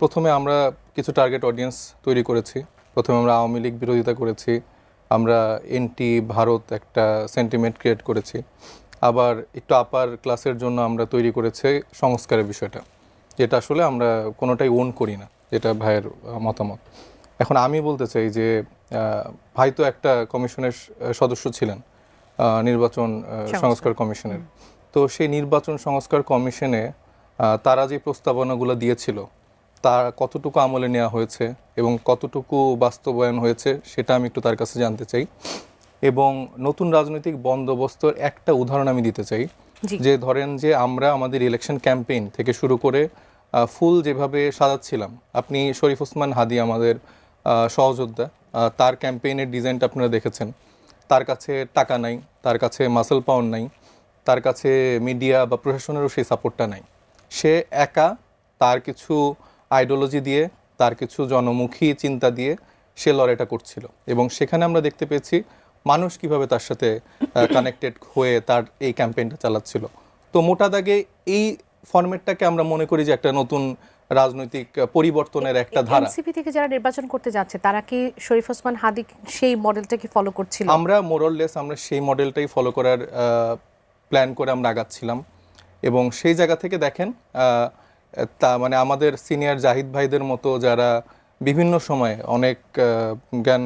প্রথমে আমরা কিছু টার্গেট অডিয়েন্স তৈরি করেছি। প্রথমে আমরা আওয়ামী লীগ বিরোধিতা করেছি। আমরা এনটি ভারত একটা সেন্টিমেন্ট ক্রিয়েট করেছি। আবার একটু আপার ক্লাসের জন্য আমরা তৈরি করেছি সংস্কারের বিষয়টা। যেটা আসলে আমরা কোনোটাই ওন করি না যেটা ভাইয়ের মতামত। এখন আমি বলতে চাই যে ভাই তো একটা কমিশনের সদস্য ছিলেন নির্বাচন সংস্কার। কমিশনের। তো সেই নির্বাচন সংস্কার কমিশনে তারা যে প্রস্তাবনাগুলো দিয়েছিল তা কতটুকু আমলে নেওয়া হয়েছে এবং কতটুকু বাস্তবায়ন হয়েছে সেটা আমি একটু তার কাছে জানতে চাই। এবং নতুন রাজনৈতিক বন্দোবস্তর একটা উদাহরণ আমি দিতে চাই। যে ধরেন যে আমরা আমাদের ইলেকশন ক্যাম্পেইন থেকে শুরু করে ফুল যেভাবে সাজাচ্ছিলাম আপনি শরীফ ওসমান হাদি আমাদের সহযোদ্ধা তার ক্যাম্পেইনের ডিজাইনটা আপনারা দেখেছেন। তার কাছে টাকা নাই তার কাছে মাসেল পাওয়ার নাই তার কাছে মিডিয়া বা প্রশাসনেরও সেই সাপোর্টটা নাই। সে একা তার কিছু আইডিওলজি দিয়ে তার কিছু জনমুখী চিন্তা দিয়ে সে লড়াইটা করছিল। এবং সেখানে আমরা দেখতে পেয়েছি মানুষ কীভাবে তার সাথে কানেক্টেড হয়ে তার এই ক্যাম্পেইনটা চালাচ্ছিল। তো মোটা দাগে এই ফরম্যাটটাকে আমরা মনে করি যে একটা নতুন রাজনৈতিক পরিবর্তনের একটা ধারা। এনসিপি থেকে যারা নির্বাচন করতে যাচ্ছে তারা কি শরীফ ওসমান হাদি সেই মডেলটাকে ফলো করছিল? আমরা মোরললেস আমরা সেই মডেলটাই ফলো করার প্ল্যান করে আমরা আগাচ্ছিলাম। এবং সেই জায়গা থেকে দেখেন তা মানে আমাদের সিনিয়র জাহিদ ভাইদের মতো যারা বিভিন্ন সময়ে অনেক জ্ঞান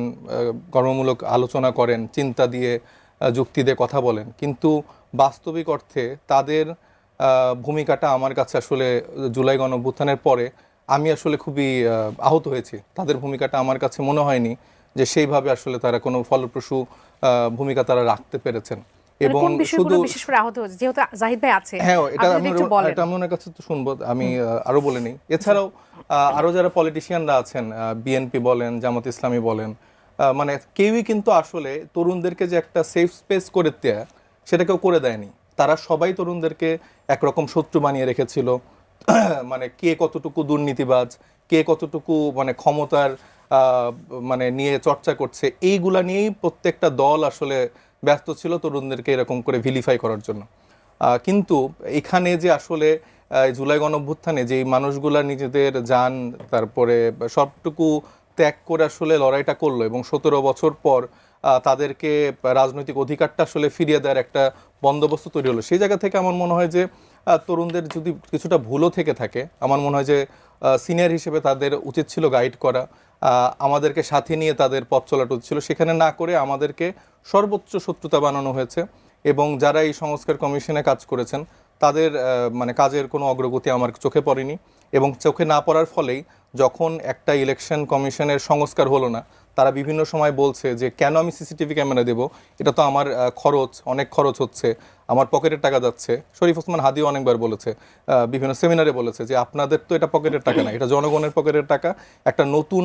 কর্মমূলক আলোচনা করেন, চিন্তা দিয়ে যুক্তি দিয়ে কথা বলেন। কিন্তু বাস্তবিক অর্থে তাদের ভূমিকাটা আমার কাছে আসলে জুলাই গণঅভ্যুত্থানের পরে আমি আসলে খুবই আহত হয়েছি। তাদের ভূমিকাটা আমার কাছে মনে হয়নি যে সেইভাবে আসলে তারা কোনো ফলপ্রসূ ভূমিকা তারা রাখতে পেরেছেন। এবং শুধু বিশেষ করে আহত হয়েছে? যেহেতু জাহিদ ভাই আছে হ্যাঁ এটা আপনি আমি যদি একটু বলেন। এটা আমি কাছে তো শুনব আমি আরও বলে নিই। এছাড়াও আরও যারা পলিটিশিয়ানরা আছেন বিএনপি বলেন জামাত ইসলামী বলেন মানে কেউই কিন্তু আসলে তরুণদেরকে যে একটা সেফ স্পেস করে দেয়া সেটা কেউ করে দেয়নি। তারা সবাই তরুণদেরকে একরকম শত্রু বানিয়ে রেখেছিল। মানে কে কতটুকু দুর্নীতিবাজ কে কতটুকু মানে ক্ষমতার আহ, মানে নিয়ে চর্চা করছে এইগুলা নিয়েই প্রত্যেকটা দল আসলে ব্যস্ত ছিল তরুণদেরকে এরকম করে ভিলিফাই করার জন্য। কিন্তু এখানে যে আসলে জুলাই গণঅভ্যুত্থানে যে মানুষগুলা নিজেদের যান, তারপরে সবটুকু ত্যাগ করে আসলে লড়াইটা করল এবং সতেরো বছর পর তাদেরকে রাজনৈতিক অধিকারটা আসলে ফিরিয়ে দেওয়ার একটা বন্দোবস্ত তৈরি হলো। সেই জায়গা থেকে আমার মনে হয় যে তরুণদের যদি কিছুটা ভুলও থেকে থাকে, আমার মনে হয় যে সিনিয়র হিসেবে তাদের উচিত ছিল গাইড করা। আমাদেরকে সাথে নিয়ে তাদের পথ চলাটা উচিত ছিল। সেখানে না করে আমাদেরকে সর্বোচ্চ শত্রুতা বানানো হয়েছে এবং যারা এই সংস্কার কমিশনে কাজ করেছেন, তাদের মানে কাজের কোনো অগ্রগতি আমার চোখে পড়েনি এবং চোখে না পড়ার ফলেই যখন একটা ইলেকশন কমিশনের সংস্কার হলো না, তারা বিভিন্ন সময় বলছে যে, কেন আমি সিসিটিভি ক্যামেরা দেব? এটা তো আমার খরচ, অনেক খরচ হচ্ছে, আমার পকেটের টাকা যাচ্ছে। শরীফ ওসমান হাদিও অনেকবার বলেছে বিভিন্ন সেমিনারে বলেছে যে, আপনাদের তো এটা পকেটের টাকা না, এটা জনগণের পকেটের টাকা। একটা নতুন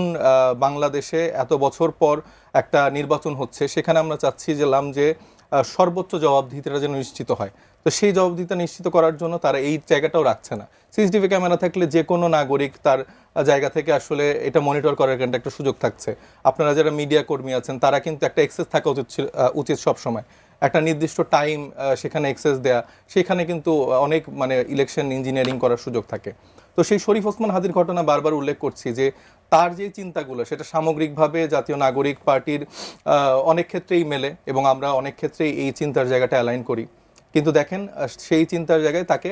বাংলাদেশে এত বছর পর একটা নির্বাচন হচ্ছে, সেখানে আমরা চাচ্ছি যে, লাম যে সর্বোচ্চ জবাবদিহিতাটা যেন নিশ্চিত হয়। তো সেই জবাবদিহিতা নিশ্চিত করার জন্য তারা এই জায়গাটাও রাখছে না। সিসিটিভি ক্যামেরা থাকলে যে কোনো নাগরিক তার জায়গা থেকে আসলে এটা মনিটর করার কিন্তু একটা সুযোগ থাকছে। আপনারা যারা মিডিয়া কর্মী আছেন, তারা কিন্তু একটা এক্সেস থাকা উচিত উচিত সবসময়। একটা নির্দিষ্ট টাইম সেখানে এক্সেস দেয়া, সেখানে কিন্তু অনেক মানে ইলেকশন ইঞ্জিনিয়ারিং করার সুযোগ থাকে। তো সেই শরীফ ওসমান হাদির ঘটনা বারবার উল্লেখ করছি যে, তার যে চিন্তাগুলো, সেটা সামগ্রিকভাবে জাতীয় নাগরিক পার্টির অনেক ক্ষেত্রেই মেলে এবং আমরা অনেক ক্ষেত্রেই এই চিন্তার জায়গাটা অ্যালাইন করি। কিন্তু দেখেন সেই চিন্তার জায়গায় তাকে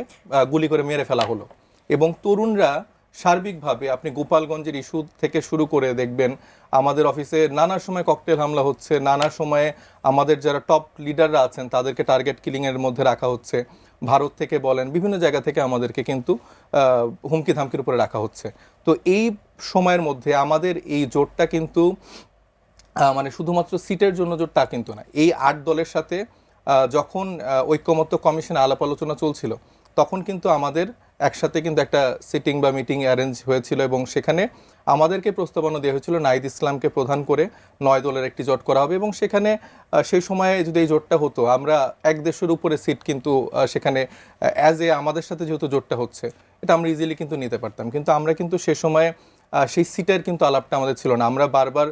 গুলি করে মেরে ফেলা হলো। এবং তরুণরা সার্বিকভাবে আপনি গোপালগঞ্জের ইস্যু থেকে শুরু করে দেখবেন, আমাদের অফিসে নানা সময় ককটেল হামলা হচ্ছে, নানা সময়ে আমাদের যারা টপ লিডাররা আছেন, তাদেরকে টার্গেট কিলিংয়ের মধ্যে রাখা হচ্ছে। ভারত থেকে বলেন, বিভিন্ন জায়গা থেকে আমাদেরকে কিন্তু হুমকি ধামকির উপরে রাখা হচ্ছে। তো এই সময়ের মধ্যে আমাদের এই জোটটা কিন্তু মানে শুধুমাত্র সিটের জন্য জোট তা কিন্তু না, এই আট দলের সাথে যখন ঐক্যমত্য কমিশনে আলাপ আলোচনা চলছিল, তখন কিন্তু আমাদের একসাথে কিন্তু একটা সিটিং বা মিটিং অ্যারেঞ্জ হয়েছিল এবং সেখানে আমাদেরকে প্রস্তাবনা দেওয়া হয়েছিল, নাইদ ইসলামকে প্রধান করে নয় দলের একটি জোট করা হবে এবং সেখানে সেই সময়ে যদি এই জোটটা হতো, আমরা এক দেশের উপরে সিট কিন্তু সেখানে অ্যাজ এ আমাদের সাথে যেহেতু জোটটা হচ্ছে, এটা আমরা ইজিলি কিন্তু নিতে পারতাম। কিন্তু আমরা কিন্তু সে সময়ে সেই সিটের কিন্তু আলাপটা আমাদের ছিল না। আমরা বারবার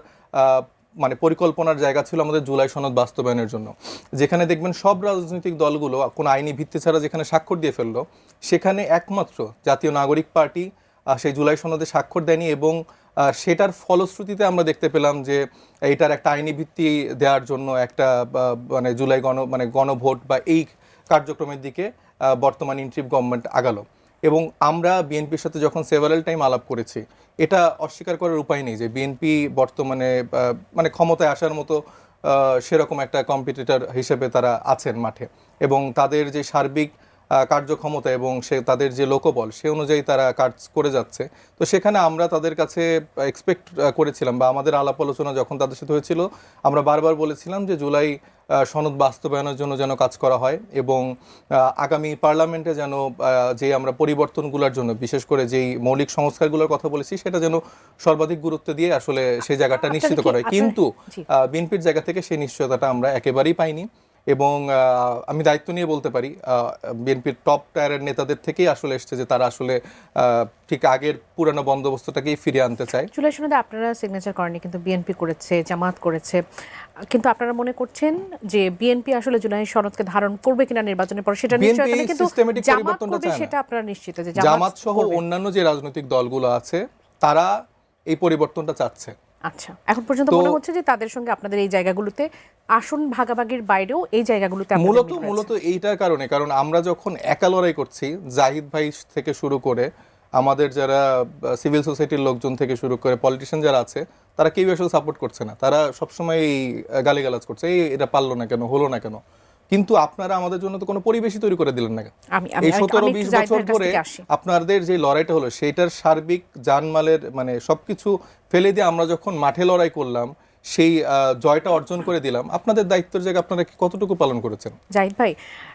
মানে পরিকল্পনার জায়গা ছিল আমাদের জুলাই সনদ বাস্তবায়নের জন্য। যেখানে দেখবেন সব রাজনৈতিক দলগুলো, কোনো আইনি ভিত্তি ছাড়া যেখানে স্বাক্ষর দিয়ে ফেলল, সেখানে একমাত্র জাতীয় নাগরিক পার্টি সেই জুলাই সনদে স্বাক্ষর দেয়নি এবং সেটার ফলশ্রুতিতে আমরা দেখতে পেলাম যে এটার একটা আইনি ভিত্তি দেওয়ার জন্য একটা মানে জুলাই গণ মানে গণভোট বা এই কার্যক্রমের দিকে বর্তমান ইন্ট্রিপ গভর্নমেন্ট আগালো। এবং আমরা বিএনপির সাথে যখন সেভারাল টাইম আলাপ করেছি এটা অস্বীকার করার উপায় নেই যে বিএনপি বর্তমানে মানে ক্ষমতায় আসার মতো সেরকম একটা কম্পিটিটর হিসেবে তারা আছেন মাঠে। এবং তাদের যে সার্বিক কার্যক্ষমতা এবং সে তাদের যে লোকবল সে অনুযায়ী তারা কাজ করে যাচ্ছে। তো সেখানে আমরা তাদের কাছে এক্সপেক্ট করেছিলাম বা আমাদের আলাপ আলোচনা যখন তাদের সাথে হয়েছিল আমরা বারবার বলেছিলাম যে জুলাই সনদ বাস্তবায়নের জন্য যেন কাজ করা হয় এবং আগামী পার্লামেন্টে যেন যে আমরা পরিবর্তনগুলোর জন্য বিশেষ করে যেই মৌলিক সংস্কারগুলোর কথা বলেছি সেটা যেন সর্বাধিক গুরুত্ব দিয়ে আসলে সেই জায়গাটা নিশ্চিত করা হয়। কিন্তু জি। বিএনপির জায়গা থেকে সেই নিশ্চয়তাটা আমরা একেবারেই পাইনি। এবং আমি দায়িত্ব নিয়ে বলতে পারি বিএনপির টপ টায়ারের নেতাদের থেকেই আসলে এসছে যে তারা আসলে ঠিক আগের পুরানো বন্দোবস্তটাকেই ফিরিয়ে আনতে চায়। জুলাই সনদে আপনারা সিগনেচার করেনি কিন্তু বিএনপি করেছে জামাত করেছে। কিন্তু আপনারা মনে করছেন যে বিএনপি আসলে জুলাই সনদকে ধারণ করবে কিনা নির্বাচনের পর সেটা নিশ্চয় BNP কিন্তু জামাত করবে সেটা আপনারা নিশ্চিত যে জামাত সহ অন্যান্য যে রাজনৈতিক দলগুলো আছে তারা এই পরিবর্তনটা চাচ্ছে। আচ্ছা এখন পর্যন্ত মনে হচ্ছে যে তাদের সঙ্গে আপনাদের এই জায়গাগুলোতে আসন ভাগাভাগির বাইরেও এই জায়গাগুলোতে মূলত মূলত এইটার কারণে কারণ আমরা যখন একা লড়াই করছি জাহিদ ভাই থেকে শুরু করে আমাদের যারা সিভিল সোসাইটির লোকজন থেকে শুরু করে পলিটিশিয়ান যারা আছে তারা কেউ আসলে সাপোর্ট করছে না। তারা সবসময় এই গালিগালাজ করছে এই এটা পারল না কেন? হলো না কেন? কিন্তু আপনারা আমাদের জন্য তো কোনো পরিবেশই তৈরি করে দিলেন না আমি এই সতেরো বিশ বছর ধরে আপনাদের যে লড়াইটা হলো সেটার সার্বিক জানমালের মানে সবকিছু ফেলে দিয়ে আমরা যখন মাঠে লড়াই করলাম সেই জয়টা অর্জন করে দিলাম আপনাদের দায়িত্বের জায়গা আপনারা কি কতটুকু পালন করেছেন? জাহিদ ভাই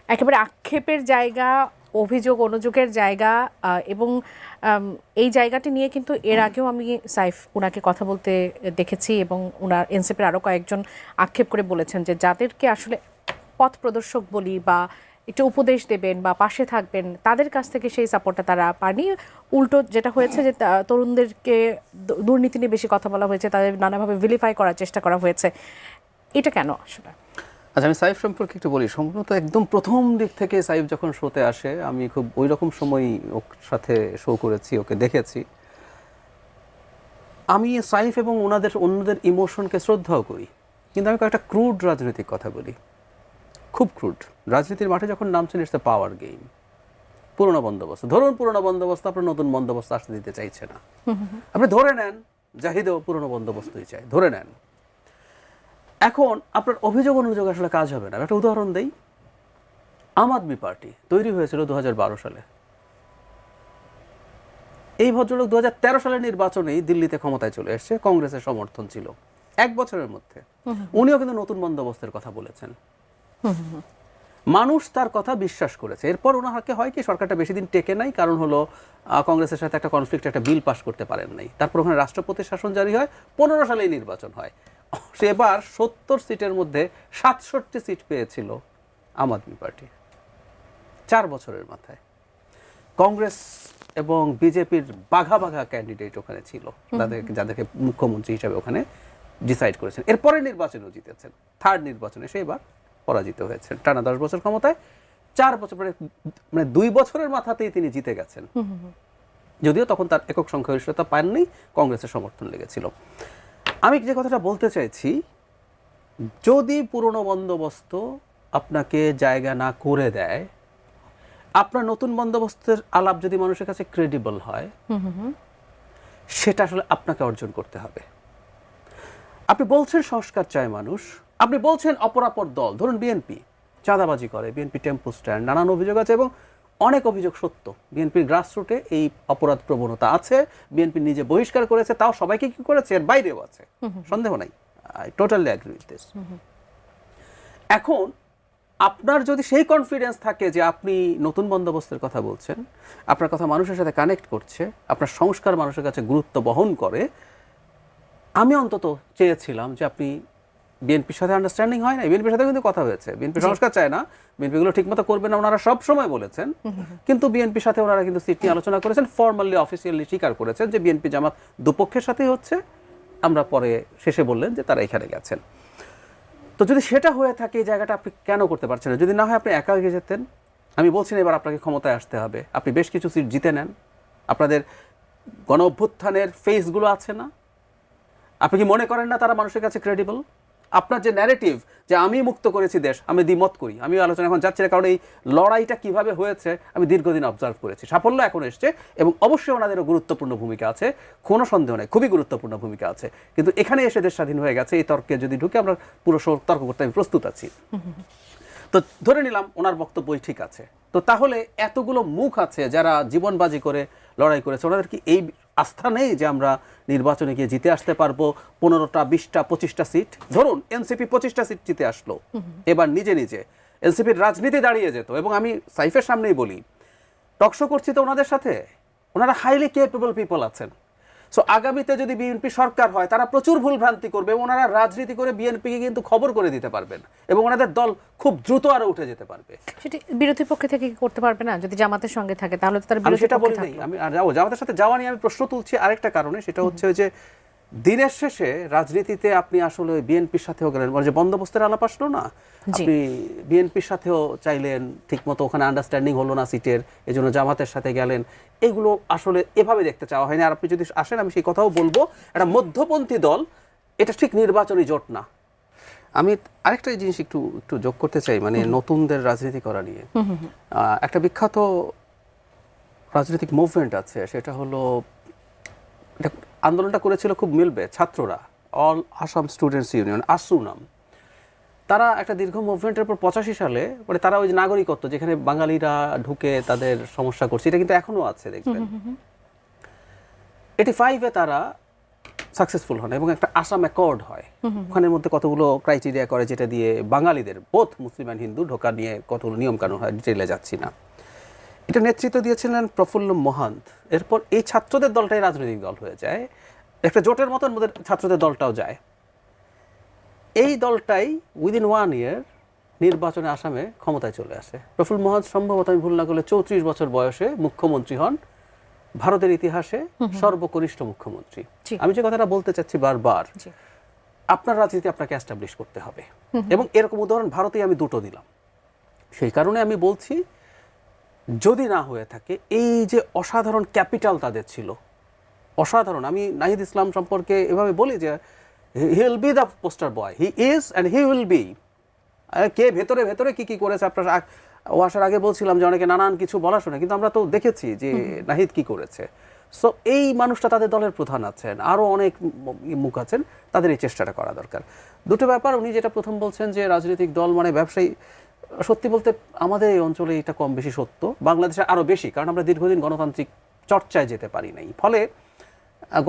একেবারে আক্ষেপের জায়গা অভিযোগ অনুযোগের জায়গা এবং এই জায়গাটি নিয়ে কিন্তু এর আগেও আমি সাইফ উনাকে কথা বলতে দেখেছি এবং ওনার এনসিপির আরও কয়েকজন আক্ষেপ করে বলেছেন যে যাদেরকে আসলে পথ প্রদর্শক বলি বা একটু উপদেশ দেবেন বা পাশে থাকবেন, তাদের কাছ থেকে সেই সাপোর্টটা তারা পায়নি উল্টো যেটা হয়েছে যে তরুণদেরকে দুর্নীতি নিয়ে বেশি কথা বলা হয়েছে, তাদের নানাভাবে ভিলিফাই করার চেষ্টা করা হয়েছে। এটা কেন আসলে? আচ্ছা আমি সাইফ সম্পর্কে একটু বলি। সম্ভবত একদম প্রথম দিক থেকে সাইফ যখন শোতে আসে, আমি খুব ওই রকম সময় ওর সাথে শো করেছি, ওকে দেখেছি। আমি সাইফ এবং ওনাদের, অন্যদের ইমোশনকে শ্রদ্ধাও করি। কিন্তু আমি কয়েকটা ক্রুড রাজনৈতিক কথা বলি। খুব ক্রুড রাজনীতির মাঠে যখন নামছেন ইটস দ্য পাওয়ার গেম পুরোনো বন্দোবস্ত। ধরুন পুরোনো বন্দোবস্ত আপনার নতুন বন্দোবস্ত আসতে দিতে চাইছে না। আপনি ধরে নেন জাহিদও পুরোনো বন্দোবস্তই চাই ধরে নেন। এখন আপনার অভিযোগ অনুযোগ আসলে কাজ হবে না। একটা উদাহরণ দেই। আম আদমি পার্টি তৈরি হয়েছিল দু হাজার বারো সালে। এই ভদ্রলোক দু সালের নির্বাচনেই দিল্লিতে ক্ষমতায় চলে এসেছে। কংগ্রেসের সমর্থন ছিল। এক বছরের মধ্যে। উনিও কিন্তু নতুন বন্দোবস্তের কথা বলেছেন। মানুষ তার কথা বিশ্বাস করেছে। এরপর ওনাকে হয় কি সরকারটা বেশি দিন টেকে নাই কারণ হলো কংগ্রেসের সাথে একটা কনফ্লিক্ট একটা বিল পাস করতে পারেন নাই। তারপর ওখানে রাষ্ট্রপতি শাসন জারি হয় পনেরো সালেই নির্বাচন হয়। সে এবার সত্তর সিটের মধ্যে সাতষট্টি সিট পেয়েছিল আম আদমি পার্টি। চার বছরের মাথায়। কংগ্রেস এবং বিজেপির বাঘা বাঘা ক্যান্ডিডেট ওখানে ছিল। তাদের যাদেরকে মুখ্যমন্ত্রী হিসাবে ওখানে ডিসাইড করেছেন। এরপরে নির্বাচনেও জিতেছেন। থার্ড নির্বাচনে সে এবার পরাজিত হয়েছেন। টানা দশ বছর ক্ষমতায় চার বছর পরে মানে দুই বছরের মাথাতেই তিনি জিতে গেছেন। যদিও তখন তার একক সংখ্যাগরিষ্ঠতা পাননি কংগ্রেসের সমর্থন লেগেছিল। আমি যে কথাটা বলতে চাইছি যদি পুরনো বন্দোবস্ত আপনাকে জায়গা না করে দেয় আপনার নতুন বন্দোবস্তের আলাপ যদি মানুষের কাছে ক্রেডিবল হয় সেটা আসলে আপনাকে অর্জন করতে হবে। আপনি বলছেন সংস্কার চায় মানুষ আপনি বলছেন অপরাপর দল। ধরুন বিএনপি চাঁদাবাজি করে। বিএনপি টেম্পো স্ট্যান্ড নানান অভিযোগ আছে এবং অনেক অভিযোগ সত্য। বিএনপির গ্রাসরুটে এই অপরাধ প্রবণতা আছে। বিএনপি নিজে বহিষ্কার করেছে তাও সবাইকে কি করেছে? এর বাইরেও আছে। সন্দেহ নাই। I totally agree with this এখন আপনার যদি সেই কনফিডেন্স থাকে যে আপনি নতুন বন্দোবস্তের কথা বলছেন আপনার কথা মানুষের সাথে কানেক্ট করছে আপনার সংস্কার মানুষের কাছে গুরুত্ব বহন করে আমি অন্তত চেয়েছিলাম যে আপনি বিএনপির সাথে আন্ডারস্ট্যান্ডিং হয় না বিএনপির সাথে কিন্তু কথা হয়েছে। বিএনপি সংস্কার চায় না বিএনপি গুলো ঠিকমতো করবে না ওনারা সব সময় বলেছেন। কিন্তু বিএনপির সাথে ওনারা কিন্তু সিট নিয়ে আলোচনা করেছেন ফর্মালি অফিসিয়ালি স্বীকার করেছেন যে বিএনপি জামাত দুপক্ষের সাথেই হচ্ছে। আমরা পরে শেষে বললেন যে তারা এখানে গেছেন। তো যদি সেটা হয়ে থাকে এই জায়গাটা আপনি কেন করতে পারছেন না? যদি না হয় আপনি একা এগিয়ে যেতেন। আমি বলছি না এবার আপনাকে ক্ষমতায় আসতে হবে। আপনি বেশ কিছু সিট জিতে নেন। আপনাদের গণ অভ্যুত্থানের ফেসগুলো আছে না? আপনি কি মনে করেন না তারা মানুষের কাছে ক্রেডিবল আপনার যে ন্যারেটিভ যে আমি মুক্ত করেছি দেশ, আমি দ্বিমত করি আমি আলোচনা এখন যাচ্ছি না, কারণ এই লড়াইটা কীভাবে হয়েছে আমি দীর্ঘদিন অবজার্ভ করেছি। সাফল্য এখন এসছে এবং অবশ্যই ওনাদেরও গুরুত্বপূর্ণ ভূমিকা আছে, কোনো সন্দেহ নেই, খুবই গুরুত্বপূর্ণ ভূমিকা আছে। কিন্তু এখানে এসে দেশ স্বাধীন হয়ে গেছে, এই তর্কে যদি ঢুকে আমরা পুরো তর্ক করতে আমি প্রস্তুত আছি। তো ধরে নিলাম ওনার বক্তব্যই ঠিক আছে। তো তাহলে এতগুলো মুখ আছে যারা জীবনবাজি করে লড়াই করেছে, ওনাদের কি এই আস্থা নেই যে আমরা নির্বাচনে গিয়ে জিতে আসতে পারব। পনেরোটা, বিশটা, পঁচিশটা সিট। ধরুন, এনসিপি পঁচিশটা সিট জিতে আসলো। এবার নিজে নিজে। এনসিপির রাজনীতি দাঁড়িয়ে যেত এবং আমি সাইফের সামনেই বলি টকশো করছি তো ওনাদের সাথে? ওনারা হাইলি কেপেবল পিপল আছেন। সো আগামীতে যদি বিএনপি সরকার হয় তারা প্রচুর ভুল ভ্রান্তি করবে এবং ওনারা রাজনীতি করে বিএনপিকে কিন্তু খবর করে দিতে পারবেন এবং ওনাদের দল খুব দ্রুত আরও উঠে যেতে পারবে। সেটি বিরোধী পক্ষে থেকে কি করতে পারবে না? যদি জামাতের সঙ্গে থাকে তাহলে তো তার বিরোধী সেটা বলি নাই আমি যাব জামাতের সাথে যাওয়া নিয়ে আমি প্রশ্ন তুলছি আরেকটা কারণে সেটা হচ্ছে যে দিনের শেষে রাজনীতিতে আপনি আসলে বিএনপির সাথেও গেলেন মানে যে বন্দোবস্তের আলাপ আসলো না? আপনি বিএনপির সাথেও চাইলেন ঠিকমতো ওখানে আন্ডারস্ট্যান্ডিং হলো না সিটের এই জন্য জামাতের সাথে গেলেন। এগুলো আসলে এভাবে দেখতে চাওয়া হয়নি। আর আপনি যদি আসেন আমি সেই কথাও বলব একটা মধ্যপন্থী দল এটা ঠিক নির্বাচনী জোট না। আমি আরেকটা জিনিস একটু একটু যোগ করতে চাই মানে নতুনদের রাজনীতি করা নিয়ে। একটা বিখ্যাত রাজনৈতিক মুভমেন্ট আছে সেটা হলো আন্দোলনটা করেছিল খুব মিলবে ছাত্ররা অল আসাম স্টুডেন্টস ইউনিয়ন আসু নাম। তারা একটা দীর্ঘ মুভমেন্টের পর পঁচাশি সালে মানে তারা ওই যে নাগরিকত্ব যেখানে বাঙালিরা ঢুকে তাদের সমস্যা করছে এটা কিন্তু এখনও আছে দেখবেন। এটি ফাইভে তারা সাকসেসফুল হন এবং একটা আসাম অ্যাকর্ড হয়। ওখানের মধ্যে কতগুলো ক্রাইটেরিয়া করে যেটা দিয়ে বাঙালিদের বোধ মুসলিম অ্যান্ড হিন্দু ঢোকা নিয়ে কতগুলো নিয়ম কানুন হয় ডিটেলে যাচ্ছি না। এটা নেতৃত্ব দিয়েছিলেন প্রফুল্ল মহান্ত। এরপর এই ছাত্রদের দলটাই রাজনৈতিক দল হয়ে যায়। একটা জোটের মতন ওদের ছাত্রদের দলটাও যায়। এই দলটাই উইদিন ওয়ান ইয়ার নির্বাচনে আসামে ক্ষমতায় চলে আসে। প্রফুল্ল মহান্ত সম্ভবত আমি ভুল না করলে চৌত্রিশ বছর বয়সে মুখ্যমন্ত্রী হন। ভারতের ইতিহাসে সর্বকনিষ্ঠ মুখ্যমন্ত্রী। আমি যে কথাটা বলতে চাচ্ছি বারবার আপনার রাজনীতি আপনাকে অ্যাস্টাবলিশ করতে হবে। এবং এরকম উদাহরণ ভারতেই আমি দুটো দিলাম। সেই কারণে আমি বলছি যদি না হয়ে থাকে এই যে অসাধারণ ক্যাপিটাল তাদের ছিল অসাধারণ আমি নাহিদ ইসলাম সম্পর্কে এভাবে বলি যে he will be the poster boy he is and he will be কে ভেতরে ভেতরে কি কি করেছে? আপনার ও আসার আগে বলছিলাম যে অনেকে নানান কিছু বলা শোনে কিন্তু আমরা তো দেখেছি যে নাহিদ কি করেছে। সো এই মানুষটা তাদের দলের প্রধান আছেন। আরও অনেক মুখ আছেন। তাদের এই চেষ্টাটা করা দরকার। দুটো ব্যাপার উনি যেটা প্রথম বলছেন যে রাজনৈতিক দল মানে ব্যবসায়ী সত্যি বলতে আমাদের এই অঞ্চলে এটা কম বেশি সত্য। বাংলাদেশে আরও বেশি কারণ আমরা দীর্ঘদিন গণতান্ত্রিক চর্চায় যেতে পারি নাই। ফলে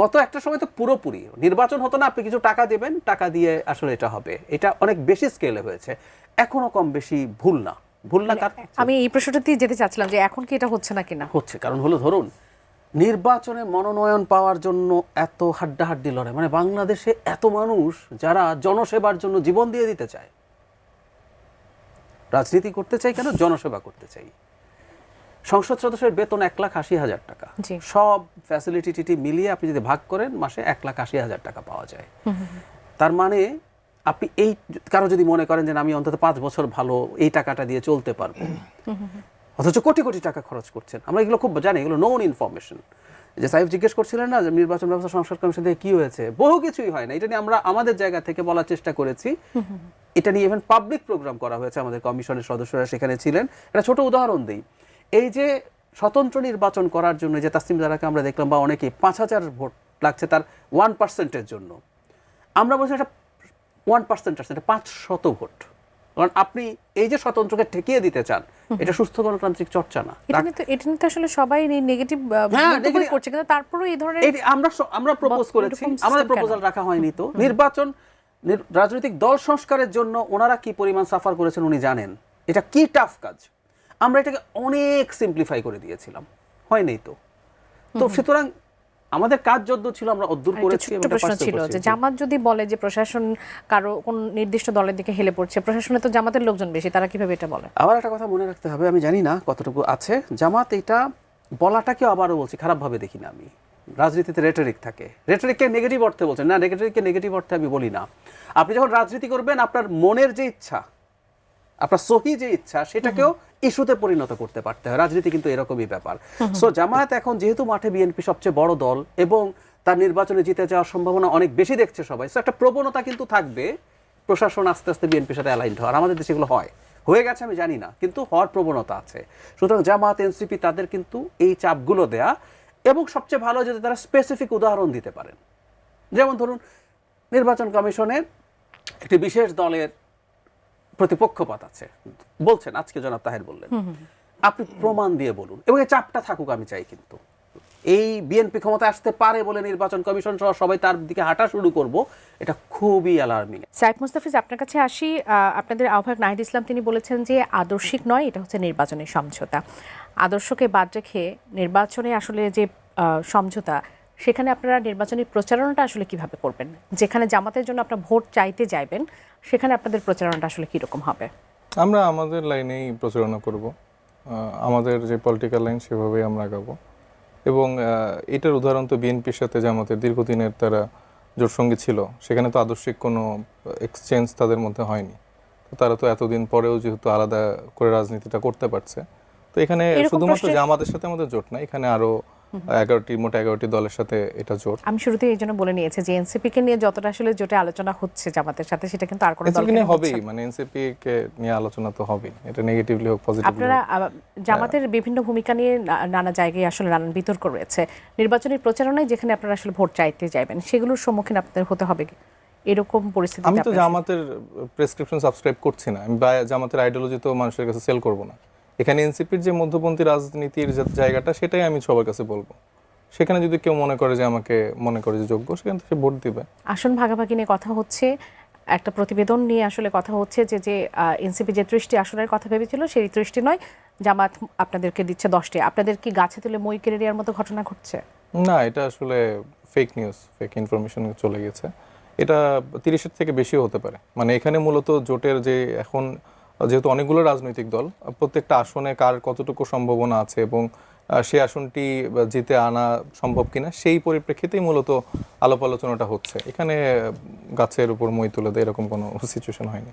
গত একটা সময় তো পুরোপুরি নির্বাচন হতো না আপনি কিছু টাকা দেবেন টাকা দিয়ে আসলে এটা হবে। এটা অনেক বেশি স্কেলে হয়েছে। এখনও কম বেশি ভুল না। ভুল না আমি এই প্রশ্নটাতেই যেতে চাচ্ছিলাম যে এখন কি এটা হচ্ছে না কিনা? হচ্ছে কারণ হলো ধরুন নির্বাচনে মনোনয়ন পাওয়ার জন্য এত হাড্ডাহাড্ডি লড়ে মানে বাংলাদেশে এত মানুষ যারা জনসেবার জন্য জীবন দিয়ে দিতে চায়। রাজনীতি করতে চাই কেন? জনসেবা করতে চাই। সংসদ সদস্যের বেতন এক লাখ আশি হাজার টাকা। সব ফ্যাসিলিটি টিটি মিলিয়ে আপনি যদি ভাগ করেন মাসে এক লাখ আশি হাজার টাকা পাওয়া যায়। তার মানে আপনি এই কারও যদি মনে করেন যে আমি অন্তত পাঁচ বছর ভালো এই টাকাটা দিয়ে চলতে পারব। অথচ কোটি কোটি টাকা খরচ করছেন। আমরা এগুলো খুব জানি এগুলো নোন ইনফরমেশন যে সাহেব জিজ্ঞেস করছিলেন না যে নির্বাচন ব্যবস্থা সংসদ কমিশন থেকে কি হয়েছে? বহু কিছুই হয় না। এটা নিয়ে আমরা আমাদের জায়গা থেকে বলার চেষ্টা করেছি। এটা নিয়ে ইভেন পাবলিক প্রোগ্রাম করা হয়েছে আমাদের কমিশনের সদস্যরা সেখানে ছিলেন। একটা ছোট উদাহরণ দিই। এই যে স্বতন্ত্র নির্বাচন করার জন্য যে তাসিম জারাকে আমরা দেখলাম বা অনেকে পাঁচ হাজার ভোট লাগছে তার ওয়ান পার্সেন্টের জন্য। আমরা বলছি এটা ওয়ান পার্সেন্ট আছে এটা পাঁচ শত ভোট। কারণ আপনি এই যে স্বতন্ত্রকে ঠেকিয়ে দিতে চান এটা সুস্থ গণতান্ত্রিক চর্চা না। এটা আসলে সবাই নেগেটিভ হ্যাঁ, করছে কিন্তু তারপরেও এই ধরনের আমরা আমরা প্রপোজ করেছি আমাদের প্রপোজাল রাখা হয়নি তো। নির্বাচন রাজনৈতিক দল সংস্কারের জন্য ওনারা কি পরিমাণ সাফার করেছেন উনি জানেন। এটা কি টাফ কাজ? আমরা এটাকে অনেক সিম্পলিফাই করে দিয়েছিলাম। হয় হয়নি তো? তো সুতরাং আমাদের কাজ যদ্দূর ছিল আমরা অদ্দূর করেছি এটা প্রশ্ন ছিল যে জামাত যদি বলে যে প্রশাসন কারও কোন নির্দিষ্ট দলের দিকে হেলে পড়ছে প্রশাসনে তো জামাতের লোকজন বেশি তারা কীভাবে এটা বলে? আবার একটা কথা মনে রাখতে হবে আমি জানি না কতটুকু আছে। জামাত এটা বলাটাকে আবারও বলছি খারাপভাবে দেখি না আমি। রাজনীতিতে রেটরিক থাকে। রেটরিককে নেগেটিভ অর্থে বলছেন। না নেগেটিভকে নেগেটিভ অর্থে আমি বলি না। আপনি যখন রাজনীতি করবেন আপনার মনের যে ইচ্ছা আপনার সহি যে ইচ্ছা সেটাকেও ইস্যুতে পরিণত করতে পারতে হয়। রাজনীতি কিন্তু এরকমই ব্যাপার। সো জামায়াত এখন যেহেতু মাঠে বিএনপি সবচেয়ে বড় দল এবং তার নির্বাচনে জিতে যাওয়ার সম্ভাবনা অনেক বেশি দেখছে সবাই সো একটা প্রবণতা কিন্তু থাকবে প্রশাসন আস্তে আস্তে বিএনপির সাথে অ্যালাইন্ড হওয়ার। আমাদের দেশে এগুলো হয়। হয়ে গেছে আমি জানি না কিন্তু হওয়ার প্রবণতা আছে। সুতরাং জামাত এনসিপি তাদের কিন্তু এই চাপগুলো দেয়া এবং সবচেয়ে ভালো যদি তারা স্পেসিফিক উদাহরণ দিতে পারেন। যেমন ধরুন নির্বাচন কমিশনের একটি বিশেষ দলের প্রতিপক্ষপাত আছে। বলছেন আজকে জনাব তাহের বললেন। আপনি প্রমাণ দিয়ে বলুন এবং এই চাপটা থাকুক আমি চাই কিন্তু। এই বিএনপি ক্ষমতা আসতে পারে বলে নির্বাচন কমিশন সহ সবাই তার দিকে হাঁটা শুরু করব এটা খুবই অ্যালার্মিং সাইফ মুস্তাফিজ আপনার কাছে আসি আপনাদের আহ্বায়ক নাহিদ ইসলাম তিনি বলেছেন যে আদর্শিক নয় এটা হচ্ছে নির্বাচনের সমঝোতা। আদর্শকে বাদ রেখে নির্বাচনে আসলে যে আহ, সমঝোতা সেখানে আপনারা নির্বাচনী প্রচারণাটা আসলে কীভাবে করবেন? যেখানে জামাতের জন্য আপনারা ভোট চাইতে যাইবেন সেখানে আপনাদের প্রচারণাটা আসলে কীরকম হবে? আমরা আমাদের লাইনেই প্রচারণা করব। আমাদের যে পলিটিক্যাল লাইন সেভাবেই আমরা আগাবো। এবং এটার উদাহরণ তো বিএনপির সাথে জামাতের দীর্ঘদিনের তারা জোটসঙ্গী ছিল। সেখানে তো আদর্শিক কোনো এক্সচেঞ্জ তাদের মধ্যে হয়নি। তো তারা তো এতদিন পরেও যেহেতু আলাদা করে রাজনীতিটা করতে পারছে। তো এখানে শুধুমাত্র জামাতের সাথে আমাদের জোট না এখানে আরও এগারোটি মোট এগারোটি দলের সাথে এটা জোট। আমি শুরুতে এই জন্য বলে নিয়েছি যে এনসিপিকে নিয়ে যতটা আসলে জোটে আলোচনা হচ্ছে জামাতের সাথে সেটা কিন্তু আর কোনো এনসিপি নিয়ে নিয়ে হবেই মানে এনসিপি কে নিয়ে আলোচনা তো হবেই এটা নেগেটিভলি হোক পজিটিভলি আপনারা জামাতের বিভিন্ন ভূমিকা নিয়ে নানা জায়গায় আসলে নানান বিতর্ক রয়েছে। নির্বাচনী প্রচারণায় যেখানে আপনারা আসলে ভোট চাইতে যাবেন সেগুলোর সম্মুখীন আপনাদের হতে হবে কি? এরকম পরিস্থিতি আমি তো জামাতের প্রেসক্রিপশন সাবস্ক্রাইব করছি না। আমি জামাতের আইডিওলজি তো মানুষের কাছে সেল করব না। এখানে এনসিপির যে মধ্যপন্থী রাজনীতির যে জায়গাটা সেটাই আমি সবার কাছে বলব। সেখানে যদি কেউ মনে করে যে আমাকে মনে করে যে যোগ্য সেখান থেকে ভোট দিবে। আসন ভাগাভাগি নিয়ে কথা হচ্ছে একটা প্রতিবেদন নিয়ে আসলে কথা হচ্ছে যে যে এনসিপি যে ত্রিশটি আসনের কথা ভেবেছিল সেই ত্রিশটি নয় জামাত আপনাদেরকে দিচ্ছে দশটি। আপনাদের কি গাছে তুলে মই কেড়ে নেওয়ার মতো ঘটনা ঘটছে? না এটা আসলে ফেক নিউজ ফেক ইনফরমেশন চলে গেছে। এটা তিরিশের থেকে বেশিও হতে পারে। মানে এখানে মূলত জোটের যে এখন যেহেতু অনেকগুলো রাজনৈতিক দল প্রত্যেকটা আসনে কার কতটুকু সম্ভাবনা আছে এবং সেই আসনটি জিতে আনা সম্ভব কিনা, সেই পরিপ্রেক্ষিতেই মূলত আলাপ আলোচনাটা হচ্ছে। এখানে গাছের উপর মই তুলে দেয়, এরকম কোনো সিচুয়েশন হয়নি।